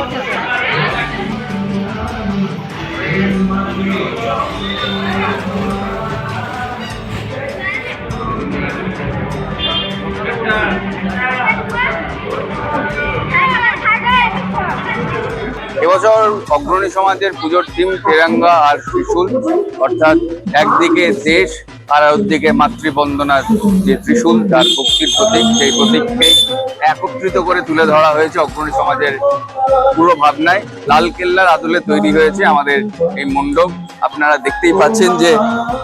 Gracias. Thank you. এবছর অগ্রণী সমাজের পুজোর থিম তেরাঙ্গা আর ত্রিশূল, অর্থাৎ একদিকে দেশ আর একদিকে মাতৃবন্দনার যে ত্রিশূল তার ভক্তির প্রতীক, সেই প্রতীককে একত্রিত করে তুলে ধরা হয়েছে অগ্রণী সমাজের পুরো ভাবনায়। লাল কেল্লার আদলে তৈরি হয়েছে আমাদের এই মণ্ডপ। আপনারা দেখতেই পাচ্ছেন যে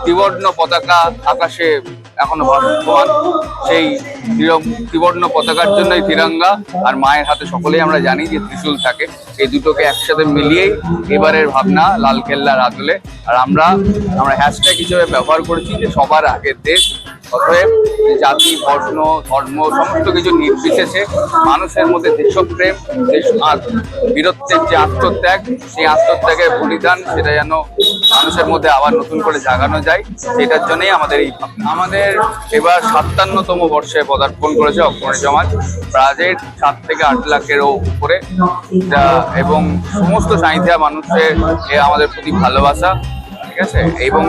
ত্রিবর্ণ পতাকা আকাশে এখনও বর্তমান সেই ত্রিবর্ণ পতাকার জন্যই তিরঙ্গা। আর মায়ের হাতে সকলেই আমরা জানি যে ত্রিশূল থাকে। এই দুটোকে একসাথে মিলিয়েই এবারের ভাবনা লাল কেল্লার আদলে। আর আমরা আমরা হ্যাশট্যাগ হিসেবে ব্যবহার করেছি যে সবার আগের দেশ অতএব জাতি, বর্ণ, ধর্ম, সমস্ত কিছু নির্বিশেষে মানুষের মধ্যে দেশপ্রেম, দেশ আর বীরত্বের যে আত্মত্যাগ, সেই আত্মত্যাগের বলিদান সেটা যেন মানুষের মধ্যে আবার নতুন করে জাগানো যায়, সেটার জন্যই আমাদের এই আমাদের এবার সাতান্নতম বর্ষে পদার্পণ করেছে অগ্রণী সমাজ। প্রাজের সাত থেকে আট লাখেরও উপরে। এবং সমস্ত সাঁইথিয়া মানুষের আমাদের প্রতি ভালোবাসা। ঠিক আছে? এবং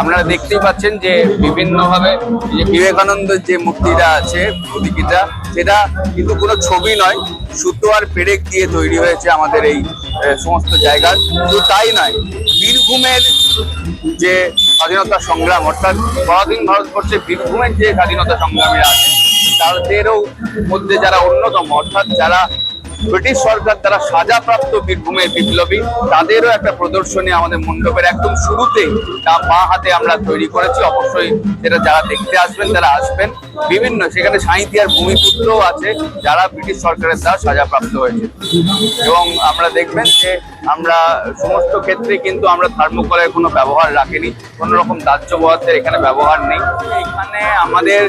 আপনারা দেখতেই পাচ্ছেন যে বিভিন্নভাবে যে বিবেকানন্দের যে মূর্তিটা আছে, প্রতীকীটা, সেটা কিন্তু কোনো ছবি নয়, সুতো আর পেরেক দিয়ে তৈরি হয়েছে আমাদের এই সমস্ত জায়গার। শুধু তাই নয়, বীরভূমের যে স্বাধীনতা সংগ্রাম, অর্থাৎ স্বাধীন ভারতবর্ষে বীরভূমের যে স্বাধীনতা সংগ্রামীরা আছে তাদেরও মধ্যে যারা অন্যতম, অর্থাৎ যারা ব্রিটিশ সরকার দ্বারা সাজাপ্রাপ্ত বীরভূমের বিপ্লবী, তাদেরও একটা প্রদর্শনী আমাদের মণ্ডপের একদম শুরুতেই তা মা হাতে আমরা তৈরি করেছি। অবশ্যই সেটা যারা দেখতে আসবেন, তারা আসবেন। বিভিন্ন সেখানে সাঁইথিয়ার ভূমিপুত্রও আছে, যারা ব্রিটিশ সরকারের দ্বারা সাজাপ্রাপ্ত হয়েছে। এবং আমরা দেখবেন যে আমরা সমস্ত ক্ষেত্রে কিন্তু আমরা থার্মোকলের কোনো ব্যবহার রাখিনি, কোনো রকম দাহ্য পদার্থের এখানে ব্যবহার নেই। এখানে আমাদের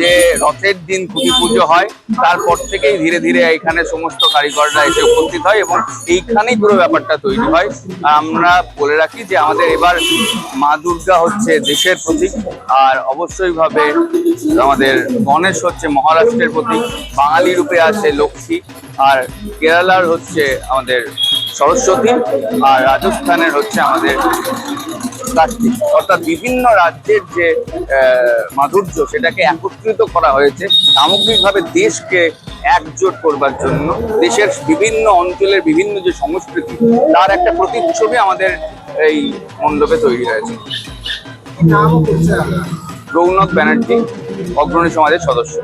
যে রথের দিন খুঁটি পুজো হয়, তারপর থেকেই ধীরে ধীরে এখানে সমস্ত কারিগররা এসে উপস্থিত হয় এবং এইখানেই পুরো ব্যাপারটা তৈরি হয়। আমরা বলে রাখি যে আমাদের এবার মা দুর্গা হচ্ছে দেশের প্রতীক, আর অবশ্যইভাবে আমাদের গণেশ হচ্ছে মহারাষ্ট্রের প্রতীক, বাঙালি রূপে আছে লক্ষ্মী, আর কেরালার হচ্ছে আমাদের সরস্বতী আর রাজস্থানের হচ্ছে আমাদের কার্তিক। অর্থাৎ বিভিন্ন রাজ্যের যে মাধুর্য সেটাকে একত্রিত করা হয়েছে। সামগ্রিকভাবে দেশকে একজোট করবার জন্য দেশের বিভিন্ন অঞ্চলের বিভিন্ন যে সংস্কৃতি তার একটা প্রতিচ্ছবি আমাদের এই মণ্ডপে তৈরি হয়েছে। রৌনক ব্যানার্জি অগ্রণী সমাজের সদস্য।